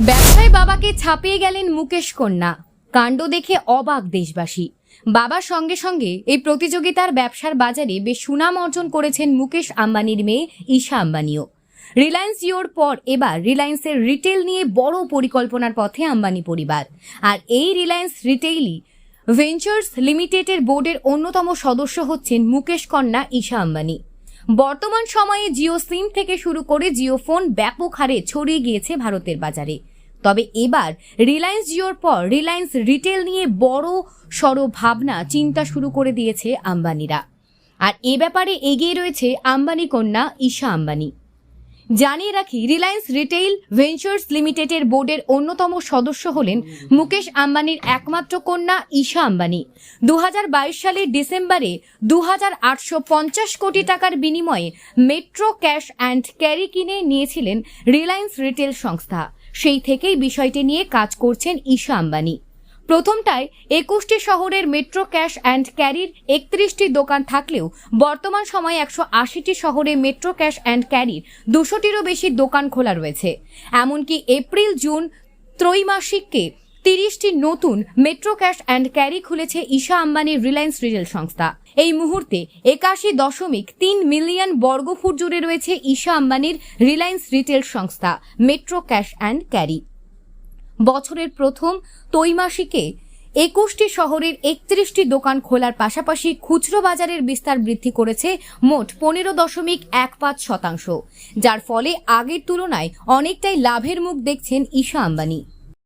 ব্যবসায় বাবাকে ছাপিয়ে গেলেন মুকেশ কন্যা। কাণ্ড দেখে অবাক দেশবাসী। বাবার সঙ্গে সঙ্গে এই প্রতিযোগিতার ব্যবসার বাজারে বেশ সুনাম অর্জন করেছেন মুকেশ আম্বানির মেয়ে ঈশা আম্বানিও। রিলায়েন্স জিওর পর এবার রিলায়েন্সের রিটেল নিয়ে বড় পরিকল্পনার পথে আম্বানি পরিবার। আর এই রিলায়েন্স রিটেইলই ভেঞ্চার্স লিমিটেডের বোর্ডের অন্যতম সদস্য হচ্ছেন মুকেশ কন্যা ঈশা আম্বানি। বর্তমান সময়ে জিও সিম থেকে শুরু করে জিও ফোন ব্যাপক হারে ছড়িয়ে গিয়েছে ভারতের বাজারে। তবে এবার রিলায়েন্স জিওর পর রিলায়েন্স রিটেল নিয়ে বড় সড় ভাবনা, চিন্তা শুরু করে দিয়েছে আম্বানিরা। আর এ ব্যাপারে এগিয়ে রয়েছে আম্বানি কন্যা ঈশা আম্বানি। জানিয়ে রাখি রিলায়েন্স রিটেইল ভেঞ্চার্স লিমিটেডের বোর্ডের অন্যতম সদস্য হলেন মুকেশ আম্বানির একমাত্র কন্যা ঈশা আম্বানি। দু হাজার বাইশ সালের ডিসেম্বরে দু হাজার আটশো পঞ্চাশ কোটি টাকার বিনিময়ে মেট্রো ক্যাশ অ্যান্ড ক্যারি কিনে নিয়েছিলেন রিলায়েন্স রিটেল সংস্থা। সেই থেকেই বিষয়টি নিয়ে কাজ করছেন ঈশা আম্বানি। প্রথমটায় একুশটি শহরের মেট্রো ক্যাশ অ্যান্ড ক্যারির একত্রিশটি দোকান থাকলেও বর্তমান সময়ে একশো আশিটি শহরে মেট্রো ক্যাশ অ্যান্ড ক্যারির দুশোটিরও বেশি দোকান খোলা রয়েছে। এমনকি এপ্রিল, জুন ত্রৈমাসিককে তিরিশটি নতুন মেট্রো ক্যাশ অ্যান্ড ক্যারি খুলেছে ঈশা আম্বানির রিলায়েন্স রিটেল সংস্থা। এই মুহূর্তে একাশি দশমিক তিন মিলিয়ন বর্গফুট জুড়ে রয়েছে ঈশা আম্বানির রিলায়েন্স রিটেল সংস্থা, মেট্রো ক্যাশ অ্যান্ড ক্যারি। বছরের প্রথম তৈমাসিকে একুশটি শহরের একত্রিশটি দোকান খোলার পাশাপাশি খুচরো বাজারের বিস্তার বৃদ্ধি করেছে মোট পনেরো দশমিক এক পাঁচ শতাংশ, যার ফলে আগের তুলনায় অনেকটাই লাভের মুখ দেখছেন ঈশা আম্বানি।